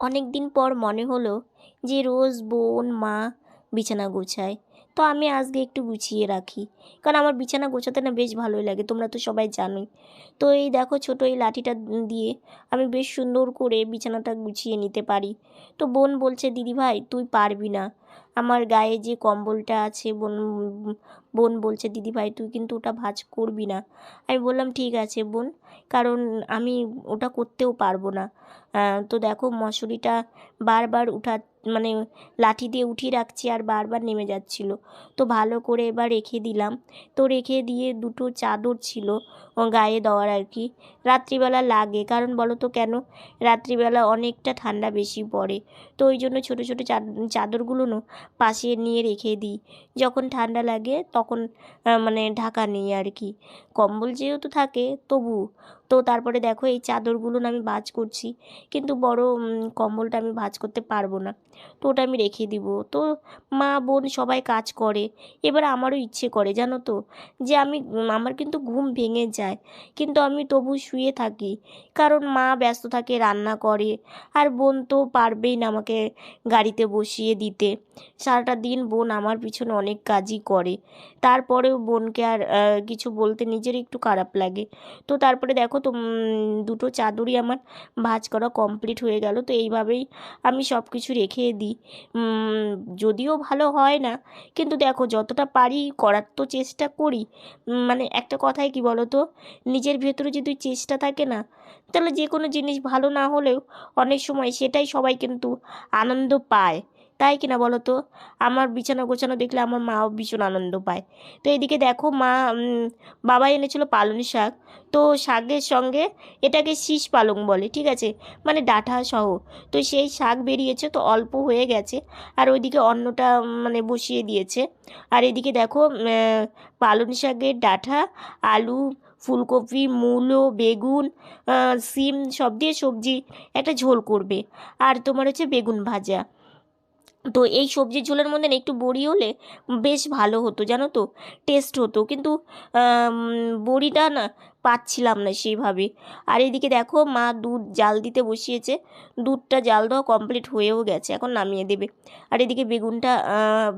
অনেক দিন পর মনে হলো যে রোজ বোন মা বিছানা গোছায়। তো আমি আজকে একটু গুছিয়ে রাখি। কারণ আমার বিছানা গোছাতে না বেশ ভালোই লাগে, তোমরা তো সবাই জানোই। তো এই দেখো ছোটো এই লাঠিটা দিয়ে আমি বেশ সুন্দর করে বিছানাটা গুছিয়ে নিতে পারি। তো বোন বলছে, দিদি ভাই, তুই পারবি না। আমার গায়ে যে কম্বলটা আছে, বোন বোন বলছে, দিদি ভাই, তুই কিন্তু ওটা ভাঁজ করবি না। আমি বললাম, ঠিক আছে বোন, কারণ আমি ওটা করতেও পারব না। তো দেখো মশুরিটা বারবার উঠা মানে লাঠি দিয়ে উঠিয়ে রাখছি আর বারবার নেমে যাচ্ছিল। তো ভালো করে এবার রেখে দিলাম। তো রেখে দিয়ে দুটো চাদর ছিল। গায়ে দেওয়ার আর কি। রাত্রিবেলা লাগে, কারণ বলো তো কেন? রাত্রিবেলা অনেকটা ঠান্ডা বেশি পড়ে। তো ওই জন্য ছোটো ছোটো চাদরগুলো না পাশে নিয়ে রেখে দিই। যখন ঠান্ডা লাগে তখন মানে ঢাকা নেই আর কি। কম্বল যেহেতু থাকে, তবু। তো তারপরে দেখো এই চাদরগুলো আমি ভাঁজ করছি, কিন্তু বড় কম্বলটা আমি ভাঁজ করতে পারব না। তো ওটা আমি রেখে দিব। তো মা, বোন সবাই কাজ করে। এবার আমারও ইচ্ছে করে, জানো তো? যে আমি আমার কিন্তু ঘুম ভেঙে যায়। কিন্তু আমি তবু শুয়ে থাকি। কারণ মা ব্যস্ত থাকে, রান্না করে। আর বোন তো পারবেই না আমাকে গাড়িতে বসিয়ে দিতে। সারাটা দিন বোন আমার পিছনে অনেক কাজই করে। তারপরেও বোনকে আর কিছু বলতে নিজের একটু খারাপ লাগে। তো তারপরে দেখো তো দুটো চাদরই আমার ভাঁজ করা কমপ্লিট হয়ে গেল। তো এইভাবেই আমি সব কিছু রেখে দিই। যদিও ভালো হয় না, কিন্তু দেখো যতটা পারি করার তো চেষ্টা করি। মানে একটা কথাই কি বলো তো নিজের ভেতরে যদি চেষ্টা থাকে না, তাহলে যে কোনো জিনিস ভালো না হলেও অনেক সময় সেটাই সবাই কিন্তু আনন্দ পায়। তাই কিনা বলো তো আমার বিছানা গোছানো দেখলে আমার মাও ভীষণ আনন্দ পায়। তো এদিকে দেখো মা বাবা এনেছিল পালং শাক। তো শাকের সঙ্গে এটাকে শীষ পালং বলে, ঠিক আছে? মানে ডাঁটা সহ। তো সেই শাক বেরিয়েছে, তো অল্প হয়ে গেছে। আর ওইদিকে অন্নটা মানে বসিয়ে দিয়েছে। আর এদিকে দেখো পালং শাকের ডাঁটা, আলু ফুলকপি, মূলো, বেগুন সিম, সব দিয়ে সবজি একটা ঝোল করবে। আর তোমার হচ্ছে বেগুন ভাজা। তো এই সবজির ঝোলের মধ্যে একটু বড়ি হলে বেশ ভালো হতো, জানো তো? টেস্ট হতো। কিন্তু বড়িটা না পাচ্ছিলাম না সেইভাবে। আর এদিকে দেখো, মা দুধ জাল দিতে বসিয়েছে। দুধটা জাল দেওয়া কমপ্লিট হয়েও গেছে, এখন নামিয়ে দেবে। আর এদিকে বেগুনটা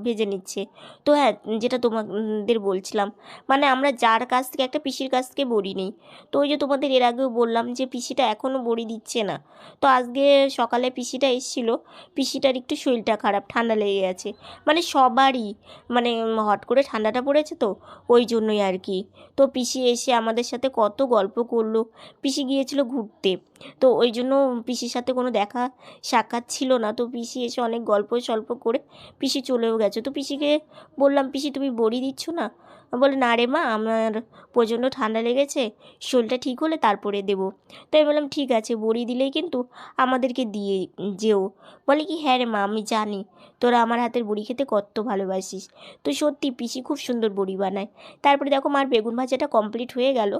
ভেজে নিচ্ছে। তো হ্যাঁ যেটা তোমাদের বলছিলাম মানে আমরা যার কাছ থেকে, একটা পিসির কাছ থেকে বড়ি নিই। তো ওই যে তোমাদের এর আগেও বললাম যে, পিসিটা এখনও বড়ি দিচ্ছে না। তো আজকে সকালে পিসিটা এসেছিল, পিসিটার একটু শরীরটা খারাপ, ঠান্ডা লেগে গেছে। মানে সবারই মানে হট করে ঠান্ডাটা পড়েছে তো, ওই জন্যই আর কি। তো পিসি এসে আমাদের সাথে কত গল্প করল। পিসি গিয়েছিল ঘুরতে। তো ওই জন্য পিসির সাথে কোনো দেখা সাক্ষাৎ ছিল না। তো পিসি এসে অনেক গল্প সল্প করে পিসি চলেও গেছে। তো পিসিকে বললাম, পিসি, তুমি বড়ি দিচ্ছ না? বলে, না রে মা, আমার প্রচণ্ড ঠান্ডা লেগেছে, শরীরটা ঠিক হলে তারপরে দেবো। তাই বললাম, ঠিক আছে, বড়ি দিলেই কিন্তু আমাদেরকে দিয়ে যেও। বলে কি হ্যাঁ রে মা, আমি জানি, তোরা আমার হাতের বড়ি খেতে কত ভালোবাসিস। তো সত্যি পিসি খুব সুন্দর বড়ি বানায়। তারপরে দেখো, মার বেগুন ভাজাটা কমপ্লিট হয়ে গেল।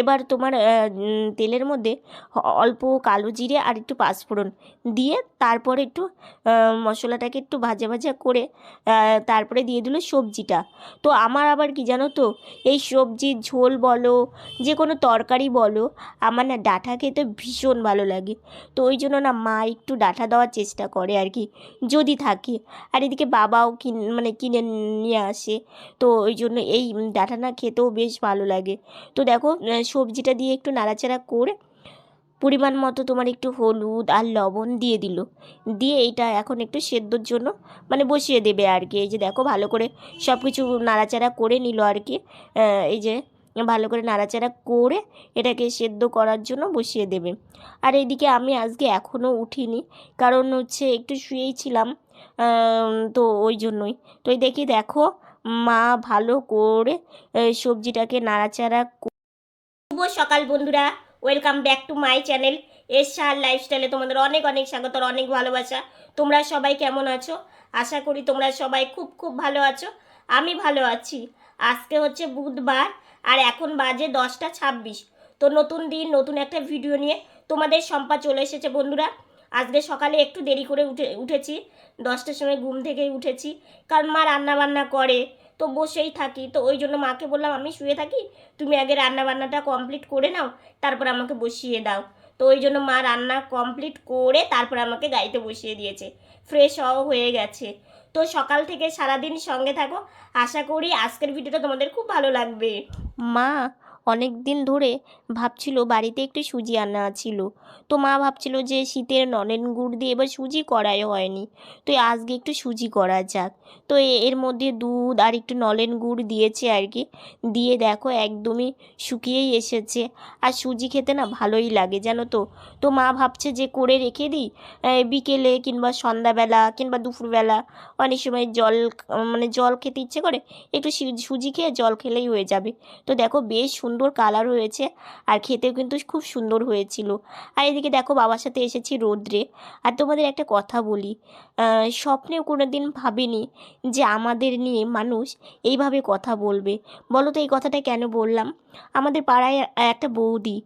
এবার তোমার তেলের মধ্যে অল্প কালো জিরে আর একটু পাঁচফোড়ন দিয়ে তারপরে একটু মশলাটাকে একটু ভাজা ভাজা করে তারপরে দিয়ে দিল সবজিটা। তো আমার আবার কি জানো তো, এই সবজির ঝোল বলো, যে কোনো তরকারি বলো, আমার না ডাঁটা খেতে ভীষণ ভালো লাগে। তো ওই জন্য না মা একটু ডাঁটা দেওয়ার চেষ্টা করে আর কি, যদি থাকে। আর এদিকে বাবাও কিন মানে কিনে নিয়ে আসে। তো ওই জন্য এই ডাঁটা না খেতেও বেশ ভালো লাগে। তো দেখো সবজিটা দিয়ে একটু নাড়াচাড়া করে পরিমাণ মতো তোমার একটু হলুদ আর লবণ দিয়ে দিল। দিয়ে এইটা এখন একটু সেদ্ধর জন্য মানে বসিয়ে দেবে আর কি। এই যে দেখো ভালো করে সব কিছু নাড়াচাড়া করে নিল আর কি। এই যে ভালো করে নাড়াচাড়া করে এটাকে সেদ্ধ করার জন্য বসিয়ে দেবে। আর এইদিকে আমি আজকে এখনও উঠিনি, কারণ হচ্ছে একটু শুয়েই ছিলাম তো ওই জন্যই। তো দেখি দেখো মা ভালো করে সবজিটাকে নাড়াচাড়া সকাল বন্ধুরা। Welcome back to my channel SR লাইফস্টাইলে তোমাদের অনেক অনেক স্বাগত অনেক ভালোবাসা। তোমরা সবাই কেমন আছো? আশা করি তোমরা সবাই খুব খুব ভালো আছো। আমি ভালো আছি। আজকে হচ্ছে বুধবার, আর এখন বাজে দশটা ছাব্বিশ। তো নতুন দিন, নতুন একটা ভিডিও নিয়ে তোমাদের সম্পা চলে এসেছে বন্ধুরা। আজকে সকালে একটু দেরি করে উঠে, উঠেছি। দশটার সময় ঘুম থেকেই উঠেছি। কারণ মা রান্না বান্না করে। তো বসেই থাকি। তো ওই জন্য মাকে বললাম, আমি শুয়ে থাকি, তুমি আগে রান্না বান্নাটা কমপ্লিট করে নাও, তারপর আমাকে বসিয়ে দাও। তো ওই জন্য মা রান্না কমপ্লিট করে তারপর আমাকে গাড়িতে বসিয়ে দিয়েছে। ফ্রেশ হওয়া হয়ে গেছে। তো সকাল থেকে সারাদিন সঙ্গে থাকো। আশা করি আজকের ভিডিওটা তোমাদের খুব ভালো লাগবে। মা অনেক দিন ধরে ভাবছিল বাড়িতে একটু সুজি আনা ছিল। তো মা ভাবছিল যে শীতের নলেন গুড় দিয়ে এবার সুজি করাই হয়নি। তো আজকে একটু সুজি করা যাক। তো এর মধ্যে দুধ আর একটু নলেন গুড় দিয়েছে আর কি। দিয়ে দেখো একদমই শুকিয়েই এসেছে। আর সুজি খেতে না ভালোই লাগে, জানো তো। তো মা ভাবছে যে করে রেখে দিই বিকেলে কিংবা সন্ধ্যাবেলা কিংবা দুপুরবেলা। অনেক সময় জল মানে জল খেতে ইচ্ছে করে, একটু সুজি খেয়ে জল খেলেই হয়ে যাবে। তো দেখো বেশ সুন্দর কালার হয়েছে আর খেতেও কিন্তু খুব সুন্দর হয়েছিল। আর এদিকে দেখো বাবার সাথে এসেছি রোদ্রে। আর তোমাদের একটা কথা বলি স্বপ্নে স্বপ্নেও কোনো দিন ভাবিনি যে আমাদের নিয়ে মানুষ এইভাবে কথা বলবে। বলো তো এই কথাটা কেন বললাম? আমাদের পাড়ায় একটা বৌদি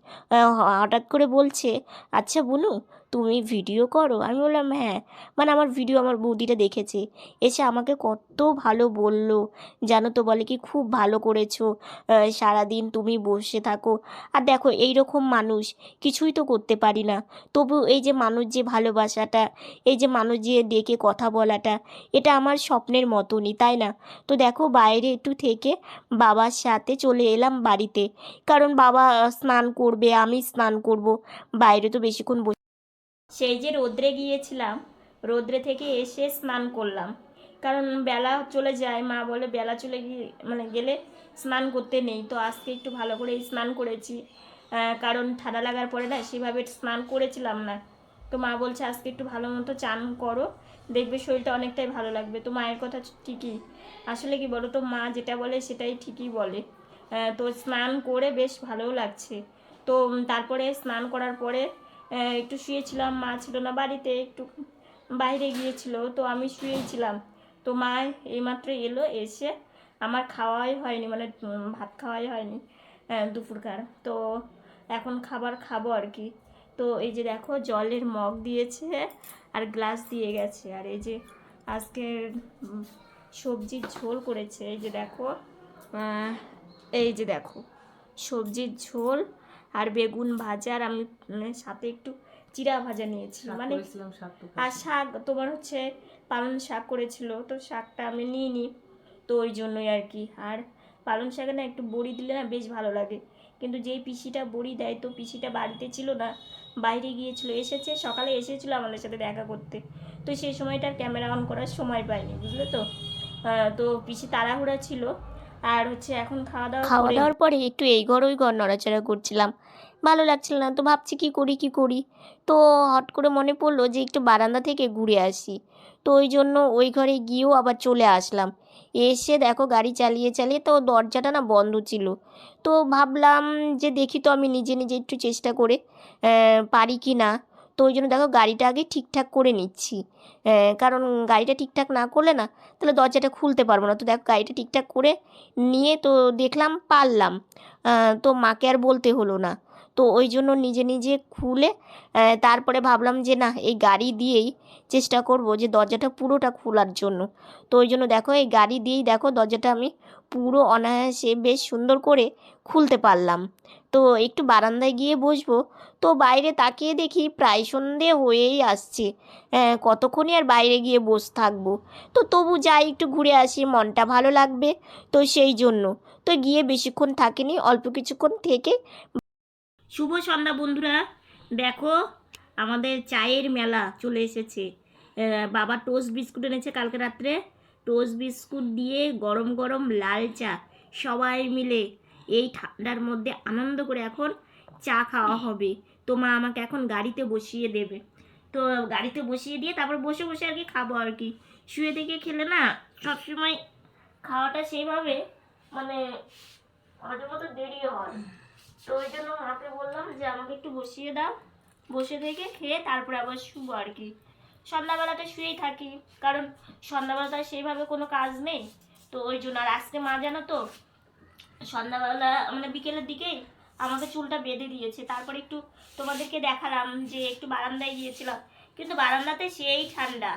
হঠাৎ করে বলছে আচ্ছা বুনু তুমি ভিডিও করো? আমি বললাম হ্যাঁ। মানে আমার ভিডিও আমার বৌদিটা দেখেছে। এসে আমাকে কত ভালো বলল। জানো তো বলে কি, খুব ভালো করেছ। সারাদিন তুমি বসে থাকো। আর দেখো এই রকম মানুষ কিছুই তো করতে পারি না। তবু এই যে মানুষ যে ভালোবাসাটা, এই যে মানুষ যে ডেকে কথা বলাটা, এটা আমার স্বপ্নের মতনই, তাই না? তো দেখো, বাইরে একটু থেকে বাবার সাথে চলে এলাম বাড়িতে। কারণ বাবা স্নান করবে, আমি স্নান করব। বাইরে তো বেশিক্ষণ সেই যে রোদ্রে গিয়েছিলাম, রোদ্রে থেকে এসে স্নান করলাম। কারণ বেলা চলে যায়, মা বলে বেলা চলে গিয়ে মানে গেলে স্নান করতে নেই। তো আজকে একটু ভালো করে স্নান করেছি। কারণ ঠান্ডা লাগার পরে না সেভাবে স্নান করেছিলাম না। তো মা বলছে, আজকে একটু ভালো মতো চান করো, দেখবে শরীরটা অনেকটাই ভালো লাগবে। তো মায়ের কথা ঠিকই। আসলে কি বলো তো মা যেটা বলে সেটাই ঠিকই বলে। তো স্নান করে বেশ ভালোও লাগছে। তো তারপরে স্নান করার পরে একটু শুয়েছিলাম, মা ছিল না বাড়িতে, একটু বাইরে গিয়েছিল, তো আমি শুয়েছিলাম। তো মা এইমাত্র এলো, এসে আমার খাওয়াই হয়নি মানে ভাত খাওয়াই হয়নি দুপুরকার। তো এখন খাবার খাব আর কি। তো এই যে দেখো, জলের মগ দিয়েছে আর গ্লাস দিয়ে গেছে। আর এই যে আজকে সবজির ঝোল করেছে। এই যে দেখো এই যে দেখো, সবজির ঝোল আর বেগুন ভাজা আর আমি উম, সাথে একটু চিরা ভাজা নিয়েছি মানে আর শাক তোমার হচ্ছে পালং শাক করেছিল তো শাকটা আমি নিইনি তো ওই জন্যই আর কি। আর পালং শাকে না একটু বড়ি দিলে না বেশ ভালো লাগে। কিন্তু যেই পিসিটা বড়ি দেয় তো পিসিটা বাড়িতে ছিল না বাইরে গিয়েছিল এসেছে সকালে এসেছিল আমাদের সাথে দেখা করতে। তো সেই সময়টা ক্যামেরা অন করার সময় পাইনি বুঝলে তো? তো পিসি তাড়াহুড়া ছিল আর হচ্ছে এখন খাওয়া দাওয়া খাওয়া দাওয়ার পরে একটু এই ঘর, ওই ঘর নড়াচড়া করছিলাম। ভালো লাগছিল না, তো ভাবছি কি করি কি করি? তো হট করে মনে পড়ল যে একটু বারান্দা থেকে ঘুরে আসি। তো ওই জন্য ওই ঘরে গিয়েও আবার চলে আসলাম। এসে দেখো গাড়ি চালিয়ে চালিয়ে তো দরজাটা না বন্ধ ছিল। তো ভাবলাম যে দেখি তো আমি নিজে নিজে একটু চেষ্টা করে পারি কি না। তো ওই জন্য দেখো গাড়িটা আগে ঠিকঠাক করে নিচ্ছি। কারণ গাড়িটা ঠিকঠাক না করলে না, তাহলে দরজাটা খুলতে পারব না। তো দেখো গাড়িটা ঠিকঠাক করে নিয়ে তো দেখলাম, পারলাম। তো মাকে আর বলতে হলো না। তো ওই জন্য নিজে নিজে খুলে তারপরে ভাবলাম যে না, এই গাড়ি দিয়েই চেষ্টা করব যে দরজাটা পুরোটা খোলার জন্য। তো ওই জন্য দেখো এই গাড়ি দিয়েই দেখো দরজাটা আমি পুরো অনায়াসে বেশ সুন্দর করে খুলতে পারলাম। তো একটু বারান্দায় গিয়ে বসবো তো বাইরে তাকিয়ে দেখি প্রায় সন্ধে হয়েই আসছে। আহ, কতক্ষণই আর বাইরে গিয়ে বসে থাকব? তো তবু যাই একটু ঘুরে আসি মনটা ভালো লাগবে তো সেই জন্য। তো গিয়ে বেশিক্ষণ থাকিনি অল্প কিছুক্ষণ থেকে। শুভ সন্ধ্যা বন্ধুরা। দেখো আমাদের চায়ের মেলা চলে এসেছে। বাবা টোস্ট বিস্কুট এনেছে কালকে রাত্রে। টোস্ট বিস্কুট দিয়ে গরম গরম লাল চা সবাই মিলে এই ঠান্ডার মধ্যে আনন্দ করে এখন চা খাওয়া হবে। তো মা আমাকে এখন গাড়িতে বসিয়ে দেবে। তো গাড়িতে বসিয়ে দিয়ে তারপর বসে বসে আর কি খাব আর কি। শুয়ে থেকে খেলে না সবসময় খাওয়াটা সেইভাবে মানে মাঝে মতো দেরি হয়। তো ওই জন্য মাকে বললাম যে, আমাকে একটু বসিয়ে দাও। বসে থেকে খেয়ে তারপরে আবার শুবো আর কি। সন্ধ্যাবেলাটা শুয়েই থাকি, কারণ সন্ধ্যাবেলাটা সেইভাবে কোনো কাজ নেই। তো ওই জন্য আর আজকে মা জানো তো, সন্ধ্যাবেলা মানে বিকেলের দিকেই আমাকে চুলটা বেঁধে দিয়েছে। তারপর একটু তোমাদেরকে দেখালাম যে একটু বারান্দায় গিয়েছিলাম। কিন্তু বারান্দাতে সেই ঠান্ডা।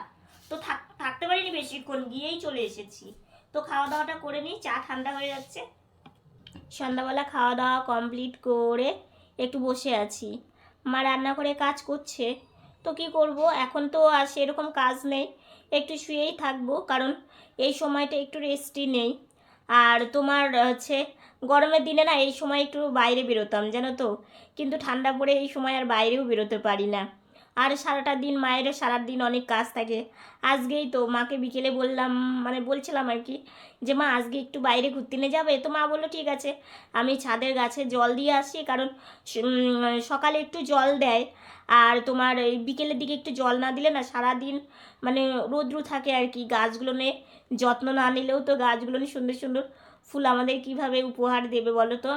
তো থাক, থাকতে পারিনি বেশিক্ষণ, গিয়েই চলে এসেছি। তো খাওয়া দাওয়াটা করে নিই, চা ঠান্ডা হয়ে যাচ্ছে। সন্ধ্যাবেলা খাওয়া দাওয়া কমপ্লিট করে একটু বসে আছি। মা রান্না করে কাজ করছে। তো কি করব? এখন তো আর সেরকম কাজ নেই। একটু শুয়েই থাকব, কারণ এই সময়টা একটু রেস্টই নেই। আর তোমার হচ্ছে গরমের দিনে না এই সময় একটু বাইরে বেরোতাম, জানো তো? কিন্তু ঠান্ডা পড়ে এই সময় আর বাইরেও বেরোতে পারি না। আর সারাটা দিন মায়ের সারা দিন অনেক কাজ থাকে। আজকেই তো মাকে বিকেলে বললাম মানে বলছিলাম আর কি, যে মা আজকে একটু বাইরে ঘুরতে নিয়ে যাবে? তো মা বলল, ঠিক আছে, আমি ছাদের গাছে জল দিয়ে আসি, কারণ সকালে একটু জল দেয়। আর তোমার এই বিকেলের দিকে একটু জল না দিলে না সারা দিন মানে রোদ্রু থাকে আর কি, গাছগুলো নিয়ে যত্ন না নিলেও তো গাছগুলো নিয়ে সুন্দর সুন্দর ফুল আমাদের কীভাবে উপহার দেবে বলো তো?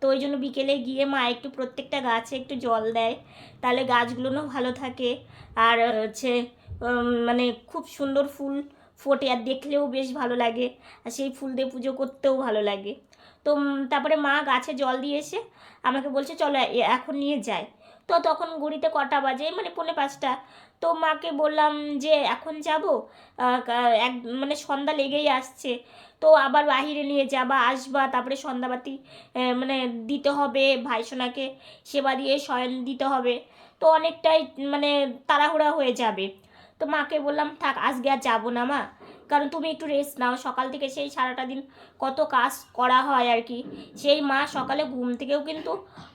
তো ওই জন্য বিকেলে গিয়ে মা একটু প্রত্যেকটা গাছে একটু জল দেয়, তাহলে গাছগুলোও ভালো থাকে। আর হচ্ছে মানে খুব সুন্দর ফুল ফোটে আর দেখলেও বেশ ভালো লাগে। আর সেই ফুল দিয়ে পুজো করতেও ভালো লাগে। তো তারপরে মা গাছে জল দিয়ে এসে আমাকে বলছে, চলো এখন নিয়ে যাই। তো তখন ঘড়িতে কটা বাজে? মানে পৌনে পাঁচটা। তো মাকে বললাম যে, এখন যাব? এক মানে সন্ধ্যা লেগেই আসছে। তো আবার বাহিরে নিয়ে যাবা আসবা, তারপরে সন্ধ্যাবাতি মানে দিতে হবে ভাইসোনাকে সেবা দিয়ে শয়ন দিতে হবে। তো অনেকটাই মানে তাড়াহুড়া হয়ে যাবে। তো মাকে বললাম, থাক, আজকে আর যাব না মা। কারণ তুমি একটু রেস্ট নাও। সকাল থেকে সেই সারাটা দিন কত কাজ করা হয় আর কি। সেই মা সকালে ঘুম থেকেও কিন্তু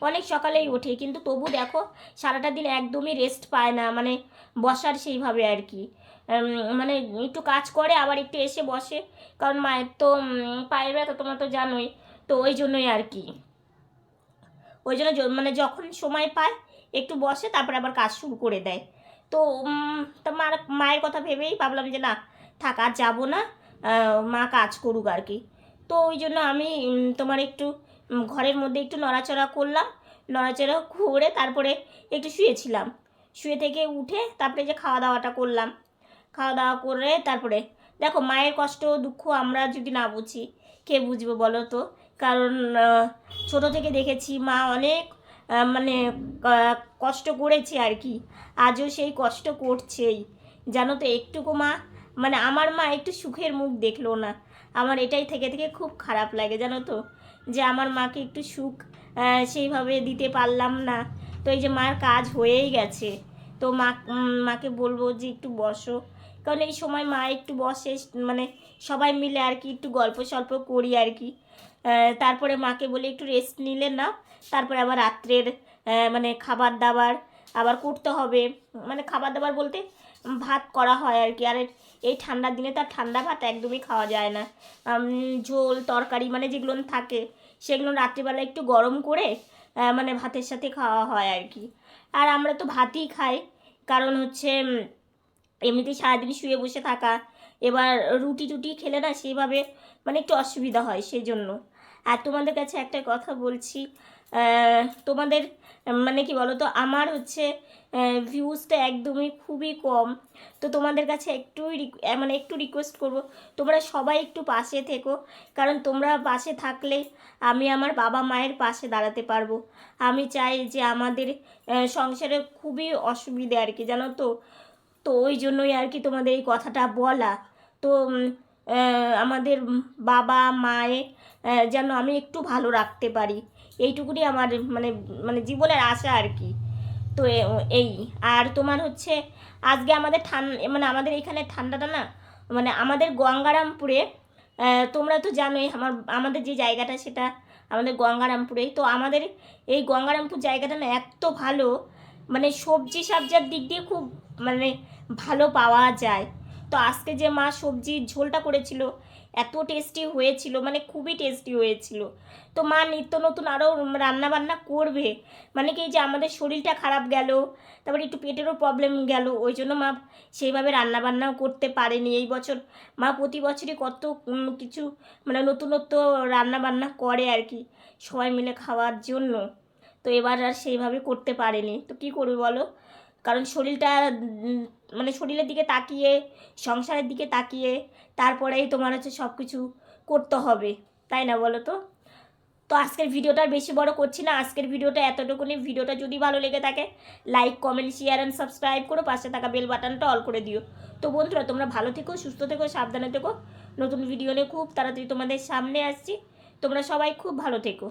অনেক সকালেই ওঠে। কিন্তু তবু দেখো, সারাটা দিন একদমই রেস্ট পায় না। মানে বসার সেইভাবে আর কি। মানে একটু কাজ করে, আবার একটু এসে বসে। কারণ মায়ের তো পায়ের ব্যথা তোমরা তো জানোই। তো ওই জন্যই আর কি। ওই জন্য মানে যখন সময় পায়, একটু বসে, তারপর আবার কাজ শুরু করে দেয়। তা মার, মায়ের কথা ভেবেই ভাবলাম যে না থাক, আর যাব না। মা কাজ করুক আর কি। তো ওই জন্য আমি তোমার একটু ঘরের মধ্যে একটু নড়াচড়া করলাম। নড়াচড়া করে তারপরে একটু শুয়েছিলাম। শুয়ে থেকে উঠে তারপরে যে খাওয়া দাওয়াটা করলাম। খাওয়া দাওয়া করে তারপরে, দেখো মায়ের কষ্ট, দুঃখ আমরা যদি না বুঝি, কে বুঝব বলো তো? কারণ ছোট থেকে দেখেছি মা অনেক মানে কষ্ট করেছে আর কি। আজও সেই কষ্ট করছেই। জানো তো, একটুকু মা মানে আমার মা একটু সুখের মুখ দেখল না। আমার এটাই থেকে থেকে খুব খারাপ লাগে, জানো তো? যে আমার মাকে একটু সুখ সেইভাবে দিতে পারলাম না। তো এই যে মার কাজ হয়েই গেছে। তো মা মাকে বলব যে একটু বসো। কারণ এই সময় মা একটু বসে মানে সবাই মিলে আর কি একটু গল্প সল্প করি আর কি। তারপরে মাকে বলে একটু রেস্ট নিলে না, তারপরে আবার রাত্রের মানে খাবার দাবার আবার করতে হবে। মানে খাবার দাবার বলতে ভাত করা হয় আর কি। আর এই ঠান্ডার দিনে তো আর ঠান্ডা ভাত একদমই খাওয়া যায় না। ঝোল তরকারি মানে যেগুলো থাকে সেগুলো রাত্রিবেলা একটু গরম করে মানে ভাতের সাথে খাওয়া হয় আর কি। আর আমরা তো ভাতই খাই কারণ হচ্ছে উম, এমনিতেই সারাদিন শুয়ে বসে থাকা। এবার রুটি টুটি খেলে না সেইভাবে মানে একটু অসুবিধা হয় সেই জন্য আর তোমাদের কাছে একটা কথা বলছি তোমাদের মানে কি বলো তো আমার হচ্ছে ভিউজটা একদমই খুবই কম। তো তোমাদের কাছে একটু মানে একটু রিকোয়েস্ট করব, তোমরা সবাই একটু পাশে থেকো, কারণ তোমরা পাশে থাকলে আমি আমার বাবা মায়ের পাশে দাঁড়াতে পারব। আমি চাই যে আমাদের সংসারে খুবই অসুবিধে আর কি, জানো তো? তো ওই জন্যই আর কি তোমাদের এই কথাটা বলা। তো আমাদের বাবা মায়ে যেন আমি একটু ভালো রাখতে পারি। এইটুকুনি আমার মানে মানে জীবনের আশা আর কি। তো এই, আর তোমার হচ্ছে আজকে আমাদের ঠান্ডা মানে আমাদের এখানে ঠান্ডাটা না মানে আমাদের গঙ্গারামপুরে তোমরা তো জানোই আমার, আমাদের যে জায়গাটা সেটা আমাদের গঙ্গারামপুরেই তো আমাদের এই গঙ্গারামপুর জায়গাটা না এত ভালো মানে সবজি সবজার দিক দিয়ে খুব মানে ভালো পাওয়া যায়। তো আজকে যে মা সবজির ঝোলটা করেছিল, এত টেস্টি হয়েছিল মানে খুবই টেস্টি হয়েছিল। তো মা নিত্য নতুন আরও রান্না বান্না করবে। মানে কি যে আমাদের শরীরটা খারাপ গেল, তারপরে একটু পেটেরও প্রবলেম গেল, ওই জন্য মা সেইভাবে রান্না বান্নাও করতে পারেনি। এই বছর মা প্রতি বছরই কত কিছু মানে নতুনত্ব রান্না বান্না করে আর কি, সবাই মিলে খাওয়ার জন্য। তো এবার আর সেইভাবে করতে পারেনি। তো কী করবে বলো? কারণ শরীরটা মানে শরীরের দিকে তাকিয়ে, সংসারের দিকে তাকিয়ে, তারপরেই তোমার হচ্ছে সব কিছু করতে হবে, তাই না বলো তো? তো আজকের ভিডিওটা বেশি বড় করছি না, আজকের ভিডিওটা এতটুকুনি। ভিডিওটা যদি ভালো লেগে থাকে like comment share and subscribe করো, পাশে থাকা বেল বাটনটা অল করে দিও। তো বন্ধুরা, তোমরা ভালো থেকো, সুস্থ থেকো, সাবধানে থেকো। নতুন ভিডিও নিয়ে খুব তাড়াতাড়ি তোমাদের সামনে আসছি। তোমরা সবাই খুব ভালো থেকো।